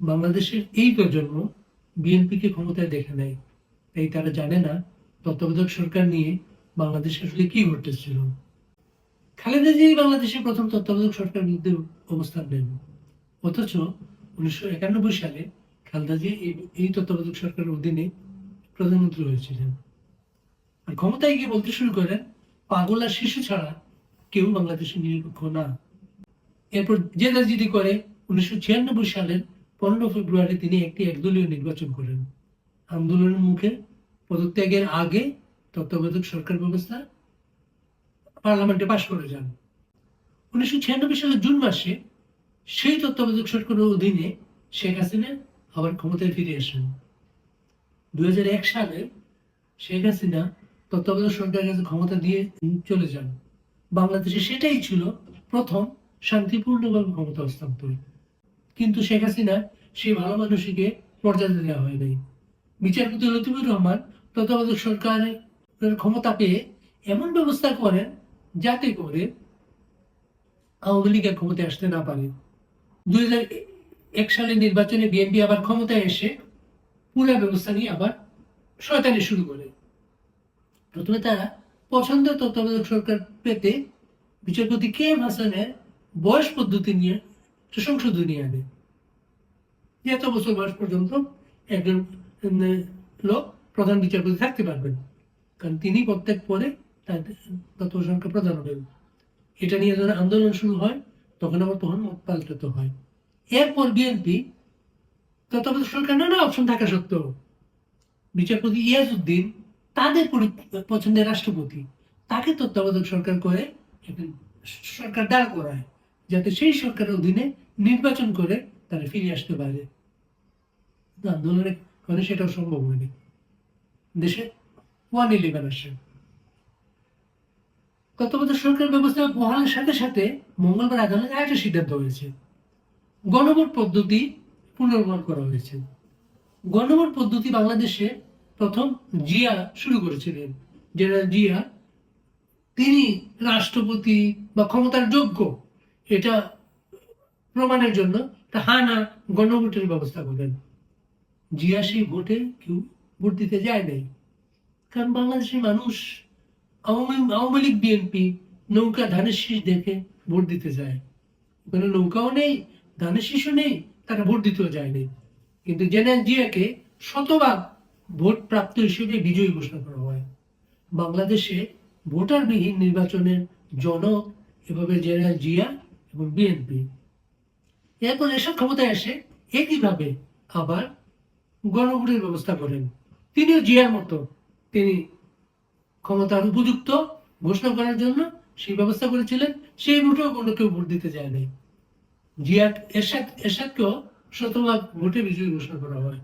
বাংলাদেশের এই প্রজন্ম বিএনপিকে ক্ষমতায় দেখে নেয় তাই তারা জানে না তত্ত্বাবধায়ক সরকার নিয়ে বাংলাদেশে আসলে কি ঘটেছিল খালেদা জিয়াই বাংলাদেশের প্রথম তত্ত্বাবধায়ক সরকার বিরুদ্ধে অবস্থান নেন। অথচ উনিশশো একানব্বই সালে খালেদা জিয়া এই- এই তত্ত্বাবধায়ক সরকারের অধীনে প্রধানমন্ত্রী হয়েছিলেন। আর ক্ষমতায় গিয়ে বলতে শুরু করেন, পাগল আর শিশু ছাড়া কেউ বাংলাদেশে নিরপেক্ষ না। এরপর জেদাজিদি করে উনিশশো ছিয়ানব্বই সালের পনেরো ফেব্রুয়ারি তিনি একটি একদলীয় নির্বাচন করেন। আন্দোলনের মুখে পদত্যাগের আগে তত্ত্বাবধায়ক সরকার ব্যবস্থা পার্লামেন্টে পাশ করে যান। উনিশশো ছিয়ানব্বই সালের জুন মাসে সেই তত্ত্বাবধায়ক সরকারের অধীনে শেখ হাসিনা আবার ক্ষমতায় ফিরে আসেন। দু হাজার এক সালে শেখ হাসিনা তত্ত্বাবধায়ক সরকারের কাছে ক্ষমতা দিয়ে চলে যান। বাংলাদেশে সেটাই ছিল প্রথম শান্তিপূর্ণভাবে ক্ষমতা হস্তান্তর। কিন্তু শেখ হাসিনা সেই ভালো মানুষকে মর্যাদা দেওয়া হয় নাই। বিচারপতি লতিফুর রহমান, তত্ত্বাবধায়ক সরকারের ক্ষমতা পেয়ে এমন ব্যবস্থা করেন যাতে করে আওয়ামী লীগ আর ক্ষমতায় আসতে না পারে। দুই হাজার এক সালের নির্বাচনে বিএনপি আবার ক্ষমতায় এসে পুরো ব্যবস্থা নিয়ে আবার শয়তানি শুরু করে। প্রথমে তারা পছন্দের তত্ত্বাবধায়ক সরকার পেতে বিচারপতি কে এম হাসানের বয়স পদ্ধতি নিয়ে সংশোধনী আনে। এত বছর বয়স পর্যন্ত একজন লোক প্রধান বিচারপতি থাকতে পারবেন। কারণ তিনি প্রত্যেক পরে তার তত্ত্ব সংখ্যা প্রদান হবেন। এটা নিয়ে যখন আন্দোলন শুরু হয়, তখন আবার তখন মত হয়। এরপর বিএনপি তত্ত্বাবধায়ক সরকার নানা অপশন থাকা সত্ত্বেও বিচারপতি ইয়াজউদ্দিন তাদের পছন্দের রাষ্ট্রপতি, তাকে তত্ত্বাবধায়ক সরকার করে সরকার দাঁড় করায়, যাতে সেই সরকারের অধীনে নির্বাচন করে তারা ফিরে আসতে পারে। কিন্তু আন্দোলনের কারণে সেটাও সম্ভব হয়নি। দেশে ওয়ান ইলেভেন আসে। তত্ত্বাবধায়ক সরকার ব্যবস্থা বহালের সাথে সাথে মঙ্গলবার আদালতে আরেকটা সিদ্ধান্ত হয়েছে। গণভোট পদ্ধতি পুনর্গঠন করা হয়েছে। গণভোট পদ্ধতি বাংলাদেশে প্রথম জিয়া শুরু করেছিলেন জেনারেল জিয়া তিনি রাষ্ট্রপতি বা ক্ষমতার যোগ্য, এটা প্রমাণের জন্য তা হা না গণভোটের ব্যবস্থা করলেন জিয়া সেই ভোটে কেউ ভোট দিতে যায় নাই। কারণ বাংলাদেশের মানুষ আওয়ামী আওয়ামী লীগ, বিএনপি নৌকা ধানের শীষ দেখে ভোট দিতে যায়। ওখানে নৌকাও নেই, ধানের শীষও নেই, তারা ভোট দিতেও যায়নি কিন্তু জেনারেল জিয়াকে শতভাগ ভোট প্রাপ্ত হিসেবে বিজয়ী ঘোষণা করা হয়। বাংলাদেশে ভোটারবিহীন নির্বাচনের জনক এভাবে জেনারেল জিয়া এবং বিএনপি। এরপর এসব ক্ষমতায় এসে একইভাবে আবার গণভোটের ব্যবস্থা করেন। তিনিও জিয়ার মতো। তিনি ক্ষমতার উপযুক্ত, ঘোষণা করার জন্য সেই ব্যবস্থা করেছিলেন। সেই ভোটেও কোনো কেউ ভোট দিতে যায় নাই। জিয়া এরশাদ এরশাদকেও শতভাগ ভোটে বিজয়ী ঘোষণা করা হয়।